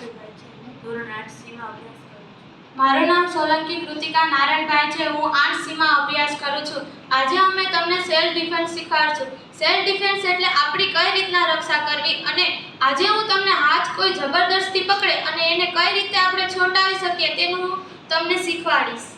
હર્ષદભાઈ છે હું ધોરણ આઠ સીમાં અભ્યાસ કરું છું. મારું નામ સોલંકી કૃતિકા નારાયણભાઈ છે હું આઠ સીમાં અભ્યાસ કરું છું. આજે અમે તમને સેલ્ફ ડિફેન્સ શીખવાડશું. સેલ્ફ ડિફેન્સ એટલે આપણી કઈ રીતના રક્ષા કરવી અને આજે હું તમને હાથ કોઈ જબરદસ્તી પકડે અને એને કઈ રીતે આપણે છોટાવી શકીએ તેનું હું તમને શીખવાડીશ.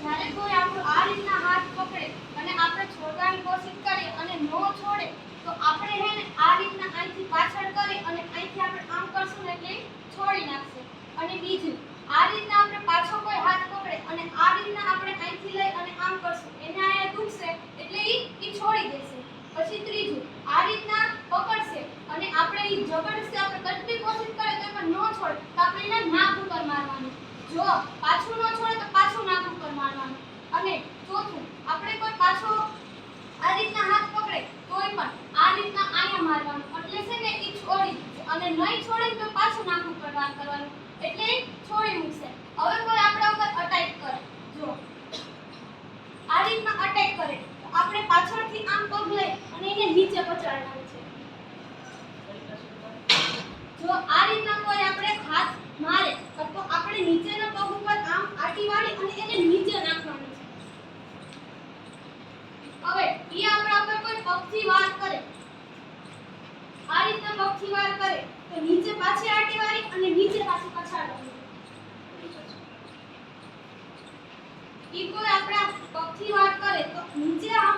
જ્યારે કોઈ આપણું આ રીતના હાથ પકડે અને આપણે છોડવાની કોશિશ કરીએ અને નો છોડે તો આપણે હે ને આ રીતના અહીંથી પાછળ કરી અને અહીંથી આપણે આમ કરશું ને એટલે ઈ છોડી નાખશે અને બીજું, આ રીતના આપણે પાછો કોઈ હાથ પકડે અને આ રીતના આપણે અહીંથી લઈ અને આમ કરશું, એને અહીંયા દુખશે એટલે ઈ ઈ છોડી દેશે. પછી ત્રીજું, આ રીતના પકડશે અને આપણે ઈ જબરદસ્તી આપણે કેટલી કોશિશ કરીએ તો પણ ન છોડે, તો આપણે એને નાક ઉપર મારવાનું. જો પાછું ન છોડે તો પાછું નાક ઉપર મારવાનું. અને ચોથું, આપણે કોઈ પાછો આ રીતના હાથ પકડે તોય પણ આ રીતના અહીંયા મારવાનું. એટલે છે ને એ છોડી અને નહીં છોડે તો પાછું નાક ઉપર વાર કરવાનું. એટલે છોડી મૂકશે. હવે કોઈ આપણા ઉપર અટેક કરે. જો આ રીતના અટેક કરે. આપણે પાછળથી આમ પગ લઈ અને એને નીચે પછાડવાનું છે. જો આ રીતના કોઈ આપણે હાથ મારે તો આપણે નીચેના પગ ઉપર આમ આટી વાળી અને એને નીચે નાખવાનું છે. હવે, ઈ આપણા ઉપર કોઈ પગથી વાર કરે. આ રીતના પગથી વાર કરે. તો નીચે પાછી આટી વાળી અને નીચે પાછી પછાડવાનું ઈ કોઈ આપણા પગથી વાત કરે તો નીચે આમ